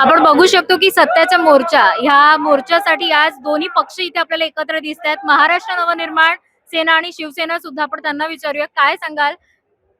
आपण बघू शकतो की सत्याचा मोर्चा ह्या मोर्चासाठी आज दोन्ही पक्ष इथे आपल्याला एकत्र दिसत आहेत महाराष्ट्र नवनिर्माण सेना आणि शिवसेना सुद्धा आपण त्यांना विचारूया. काय सांगाल?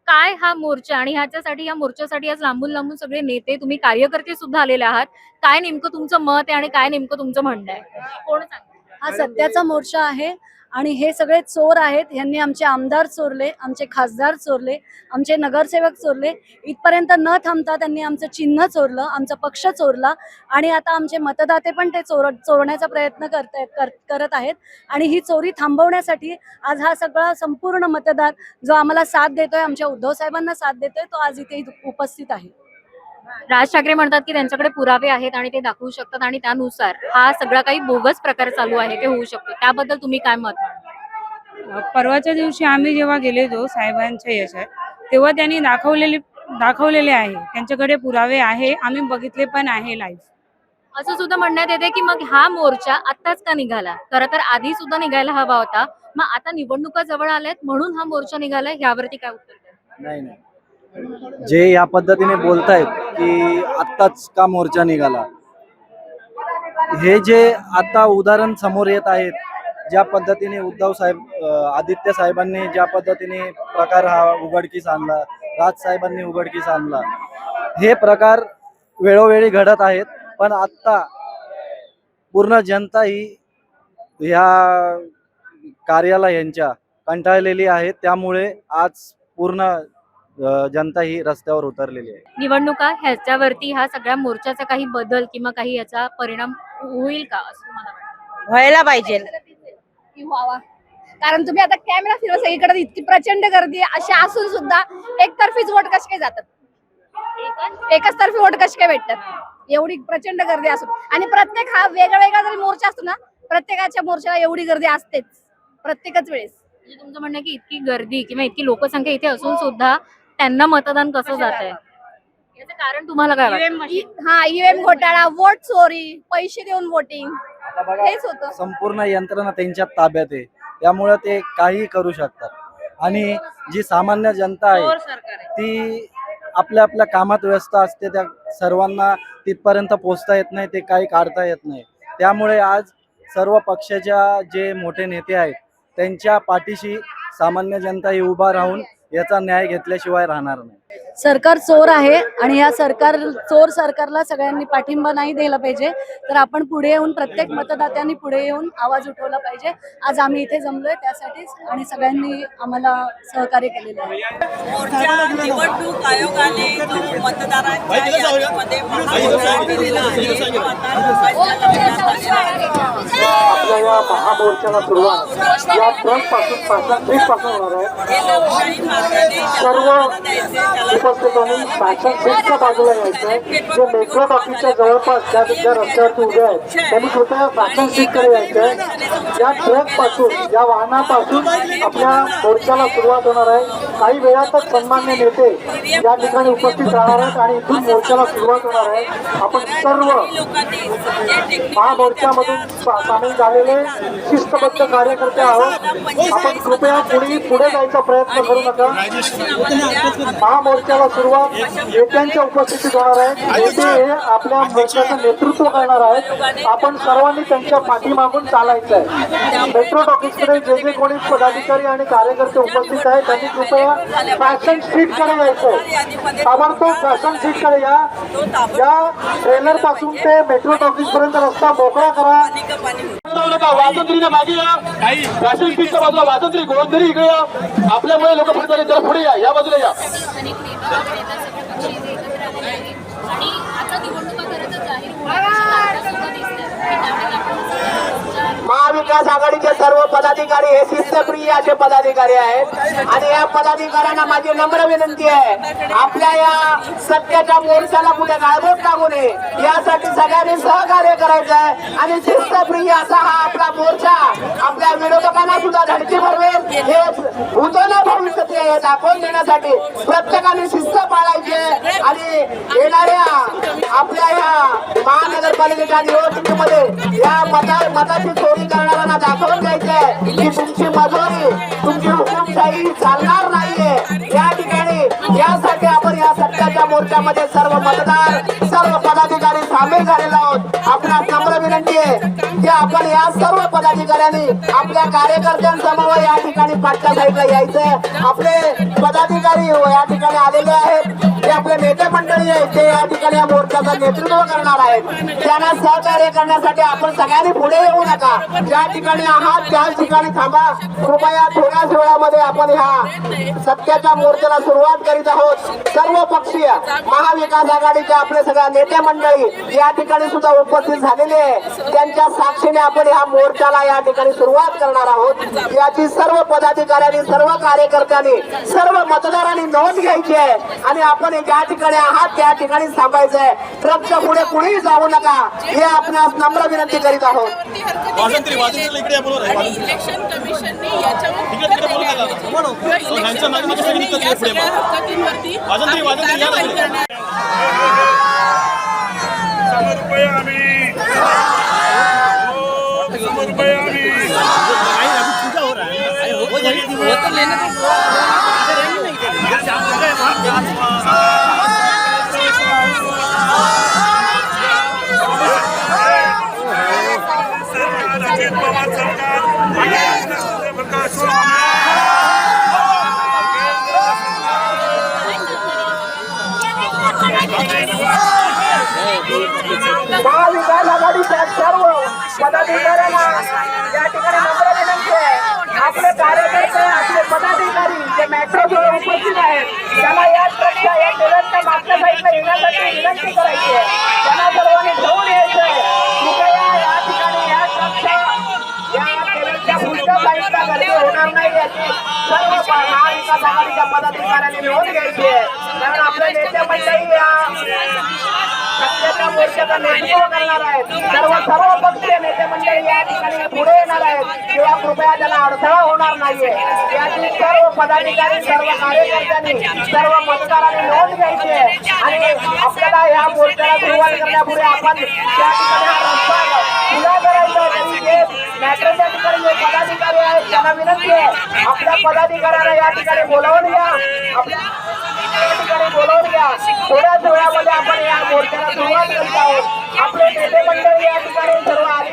काय हा मोर्चा आणि ह्याच्यासाठी या मोर्चासाठी आज लांबून लांबून सगळे नेते तुम्ही कार्यकर्ते सुद्धा आलेले आहात. काय नेमकं तुमचं मत आहे आणि काय नेमकं तुमचं म्हणणं आहे? कोण सांग हा सत्याचा मोर्चा आहे. आणि हे सगळे चोर आहेत. यांनी आमचे आमदार चोरले आमचे खासदार चोरले आमचे नगरसेवक चोरले. इथपर्यंत न थांबता त्यांनी आमचं चिन्ह चोरलं आमचा पक्ष चोरला आणि आता आमचे मतदाते पण ते चोर चोरण्याचा प्रयत्न करत कर, करत आहेत. आणि ही चोरी थांबवण्यासाठी आज हा सगळा संपूर्ण मतदार जो आम्हाला साथ देतोय आमच्या उद्धव साहेबांना साथ देतोय तो आज इथे उपस्थित आहे. राज ठाकरे म्हणतात की त्यांच्याकडे पुरावे आहेत आणि ते दाखवू शकतात आणि त्यानुसार हा सगळा काही बोगस प्रकार चालू आहे ते होऊ शकतो. त्याबद्दल तुम्ही काय मत? परवाच्या दिवशी आम्ही जेव्हा गेलेलो साहेबांच्या याच्यात तेव्हा त्यांनी दाखवलेले दाखवलेले आहे. त्यांच्याकडे पुरावे आहे आम्ही बघितले पण आहे लाईव्ह असं सुद्धा म्हणण्यात येते की मग हा मोर्चा आत्ताच का निघाला? खरं तर आधी सुद्धा निघायला हवा होता. मग आता निवडणुका जवळ आल्यात म्हणून हा मोर्चा निघालाय ह्यावरती काय उत्तर द्याल? नाही नाही. जे या पद्धतीने बोलतायत की आत्ताच का मोर्चा निघाला? हे जे आता उदाहरण समोर येत आहेत ज्या पद्धतीने उद्धव साहेब आदित्य साहेबांनी ज्या पद्धतीने प्रकार हा उघडकीस आणला राज साहेबांनी उघडकीस आणला हे प्रकार वेळोवेळी घडत आहेत. पण आत्ता पूर्ण जनता ही ह्या कार्याला यांच्या कंटाळलेली आहे. त्यामुळे आज पूर्ण जनता ही रस्त्यावर उतरलेली आहे. निवडणुका ह्याच्यावरती हा सगळ्या मोर्चाचा काही बदल किंवा काही याचा परिणाम होईल का असं तुम्हाला वाटतं? व्हायला पाहिजे. की व्हावा. कारण तुम्ही आता कॅमेरा फिरवा सगळीकडे इतकी प्रचंड गर्दी आहे, अशी असून सुद्धा एकतर्फीच वोट कसे काय जातात? एकच तर्फी वोट कसे काय भेटतात? एवढी प्रचंड गर्दी असून. आणि प्रत्येक हा वेगळा वेगळा जरी मोर्चा असतो ना प्रत्येकाच्या मोर्चाला एवढी गर्दी असतेच. प्रत्येकच वेळेस. म्हणजे तुमचं म्हणणं आहे की इतकी गर्दी किंवा इतकी लोकसंख्या इथे असून सुद्धा त्यांना मतदान कसं जात आहे याचं कारण तुम्हाला काय वाटतं? इ- हा ईव्हीएम घोटाळा वोट चोरी पैसे देऊन वोटिंग आता बघा हेच होतं. संपूर्ण यंत्रणा त्यांच्या ताब्यात आहे. त्यामुळे ते काही करू शकतात. आणि जी सामान्य जनता आहे ती आपल्या आपल्या कामात व्यस्त असते. त्या सर्वांना तिथपर्यंत पोहोचता येत नाही ते काही काढता येत नाही. त्यामुळे आज सर्व पक्षाच्या जे मोठे नेते आहेत त्यांच्या पाठीशी सामान्य जनता ही उभा राहून याचा न्याय घेतल्याशिवाय राहणार नाही. सरकार चोर आहे आणि या सरकार चोर सरकारला सगळ्यांनी पाठिंबा नाही दिला पाहिजे तर आपण पुढे येऊन प्रत्येक मतदात्यांनी पुढे येऊन आवाज उठवला पाहिजे. आज आम्ही इथे जमलोय त्यासाठीच आणि सगळ्यांनी आम्हाला सहकार्य केलेलं आहे. निवडणूक आयोगाने मतदारांच्या यादीमध्ये आपल्या या महामोर्चाला सुरुवात. या ट्रकपासून पाचशा ट्रीपपासून होणार आहे. सर्व उपस्थितांनी पाचशा सीटच्या बाजूला यायचंय जे मेट्रो टॉकीच्या जवळपास ज्या ज्या रस्त्यावरती उभे आहेत त्यांनी कृपया पाचशा सीटकडे यायचंय या ट्रकपासून या वाहनापासून आपल्या मोर्चाला सुरुवात होणार आहे. काही वेळातच सन्मान्य नेते या ठिकाणी उपस्थित राहणार आहेत आणि इथून मोर्चाला सुरुवात होणार आहे. आपण सर्व महामोर्चामधून सामील झाले झालेले शिस्तबद्ध कार्यकर्ते आहोत. आपण कृपया कुणी पुढे जायचा प्रयत्न करू नका. महामोर्चाला सुरुवात नेत्यांच्या उपस्थितीत होणार आहे. नेते हे आपल्या मोर्चाचं नेतृत्व करणार आहेत. आपण सर्वांनी त्यांच्या पाठीमागून चालायचं आहे. मेट्रो टॉकीजकडे जे जे कोणी पदाधिकारी आणि कार्यकर्ते उपस्थित आहेत त्यांनी कृपया फॅशन स्ट्रीटकडे यायचंय ताबडतोब फॅशन स्ट्रीटकडे या. या ट्रेलरपासून ते मेट्रो टॉकीज पर्यंत रस्ता मोकळा करा. वाजंत्रीच्या मागे या. फॅशन स्ट्रीटच्या बाजूला वाजंत्री गोंधळी इकडे या. आपल्यामुळे लोक जरा पुढे या. या बाजूला या अनेक नेता वगैरे येतात, सगळे पक्ष इथे एकत्र आलेले आहेत. आणि आता निवडणुका खरं तर जाहीर होण्याची वार्ता सुद्धा दिसते आणि त्यावेळेला आपण असं महाविकास आघाडीचे सर्व पदाधिकारी हे शिस्तप्रिय असे पदाधिकारी आहेत. आणि या पदाधिकाऱ्यांना माझी नम्र विनंती आहे आपल्या या सत्याच्या मोर्चाला कुठे गाळबोट लागू नये यासाठी सगळ्यांनी सहकार्य करायचं आहे. आणि शिस्तप्रिय असा हा आपला मोर्चा आपल्या विरोधकांना सुद्धा धडकी भरवेल. हे उजवलं भविष्य दाखवून देण्यासाठी प्रत्येकाने शिस्त आणि येणाऱ्या आपल्या या महानगरपालिकेच्या निवडणुकीमध्ये या मता मताची चोरी करणाऱ्यांना दाखवून द्यायचंय की तुमची मजुरी तुमची हुकुमशाही चालणार नाहीये. या ठिकाणी यासाठी आपण या सत्याच्या मोर्चामध्ये सर्व मतदार सर्व पदाधिकारी सामील झालेलो आहोत. आपला नम्र विनंती आहे की आपण या सर्व पदाधिकाऱ्यांनी आपल्या कार्यकर्त्यांसमोर या ठिकाणी पाठच्या साहेबला यायचं आपले पदाधिकारी या ठिकाणी आलेले आहेत. आपले नेते मंडळी आहेत ते या ठिकाणी या मोर्चाचं नेतृत्व करणार आहेत. त्यांना सहकार्य करण्यासाठी आपण सगळ्यांनी पुढे येऊ नका. ज्या ठिकाणी आहात त्याच ठिकाणी थांबा. कृपया थोड्याच वेळामध्ये आपण ह्या सत्याच्या मोर्चाला सुरुवात करीत आहोत. सर्व पक्षीय महाविकास आघाडीच्या आपले सगळ्या नेते मंडळी या ठिकाणी सुद्धा उपस्थित झालेले आहे. त्यांच्या साक्षीने आपण ह्या मोर्चाला या ठिकाणी सुरुवात करणार आहोत. याची सर्व पदाधिकाऱ्यांनी सर्व कार्यकर्त्यांनी सर्व मतदारांनी नोंद घ्यायची आहे. आणि आपण ज्या ठिकाणी आहात त्या ठिकाणी थांबायचं आहे ट्रकच्या पुढे कुणीही जाऊ नका हे आपणास नम्र विनंती करीत आहोत वाजंत्री वाजंत्री इकडे या बरोबर आहे आणि वाजंत्री पदाधिकाऱ्यांना या ठिकाणी नम्र विनंती आहे आपले कार्यकर्ते आपले पदाधिकारी जे मेट्रोजवळ उपस्थित आहेत त्यांना या ट्रकच्या या ट्रेनच्या मागच्या साईडला येण्यासाठी विनंती करायची आहे त्यांना सर्वांनी घेऊन यायचं आहे कृपया या ठिकाणी या ट्रकच्या या ट्रेनच्या पुढच्या साईडला गर्दी होणार नाही याची सर्व महाविकास आघाडीच्या पदाधिकाऱ्यांनी नोंद घ्यायची आहे कारण आपल्या नेते मंडळी या सत्याच्या मोर्चाचा नेतृत्व करणार आहेत. सर्व सर्व पक्षीय नेते मंडळी या ठिकाणी पुढे येणार आहेत. किंवा कृपया त्याला अडथळा होणार नाहीये. याची सर्व पदाधिकारी सर्व कार्यकर्त्यांनी सर्व मतदारांनी नोंद घ्यायची आहे. आणि आपल्याला या मोर्चाला सुरुवात करण्यापूर्वी आपण त्या ठिकाणी खुला करायचा म्हणजे आणि जे मेट्रोच्या ठिकाणी जे पदाधिकारी आहेत त्यांना विनंती आहे. आपल्या पदाधिकाऱ्याला या ठिकाणी बोलावून घ्या. आपल्या ठिकाणी बोलावून घ्या. थोड्याच वेळामध्ये आपण या मोर्चाला सुरुवात करीत आहोत. आपले नेते मंडळी या ठिकाणी सर्व आलेले